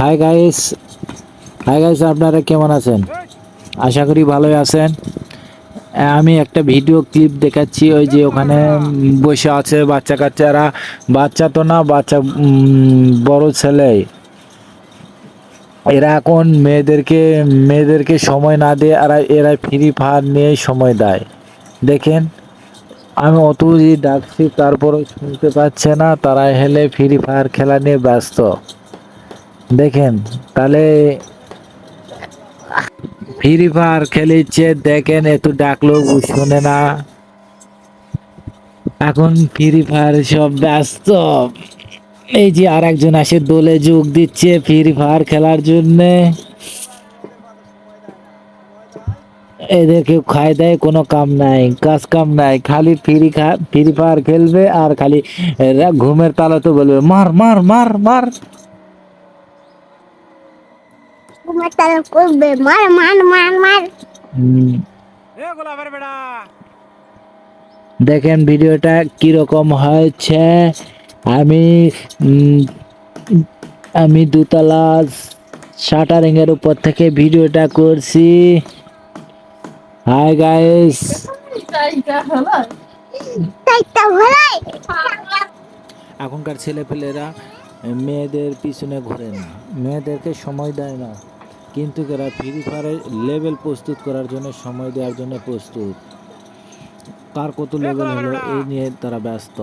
Hi guys hi guys আপনারা কেমন আছেন? আশা করি ভালোই আছেন। আমি একটা ভিডিও ক্লিপ দেখাচ্ছি, ওই যে ওখানে বসে আছে বাচ্চা কাচ্চারা। বাচ্চা তো না, বাচ্চা বড় ছেলে। এরা এখন মেয়েদেরকে মেয়েদেরকে সময় না দিয়ে এরা এরা ফ্রি ফায়ার নিয়ে সময় দেয়। দেখেন, আমি অত যে ডাকছি তারপরে শুনতে পাচ্ছে না, তারা হেলে ফ্রি ফায়ার খেলা নিয়ে ব্যস্ত। দেখেন, তাহলে ফ্রি ফায়ার খেলিচ্ছে দেখেন একটু ডাকলো, শুনে না। এখন ফ্রি ফায়ার সব ব্যস্ত। এই যে আর একজন আসে, দোলে যোগ দিচ্ছে ফ্রি ফায়ার খেলার জন্যে। এদেরকে খায় দেয়, কোনো কাম নাই, কাজ কাম নাই। খালি ফ্রি ফ্রি ফায়ার খেলবে আর খালি ঘুমের তালাতে বলবে, মার মার মার মার। তোমার করবে মার মার মার মার। হুম। দেখেন ভিডিওটা কীরকম হয়েছে। আমি আমি দুতলা শাটারিং এর উপর থেকে ভিডিওটা করছি। হাই গাইস এখনকার ছেলেপেলেরা মেয়েদের পিছনে ঘুরে না মেয়েদেরকে সময় দেয় না। কিন্তু এরা ফ্রি ফায়ারের লেভেল প্রস্তুত করার জন্য সময় দেওয়ার জন্য প্রস্তুত। কার কত লেভেল হলো এই নিয়ে তারা ব্যস্ত।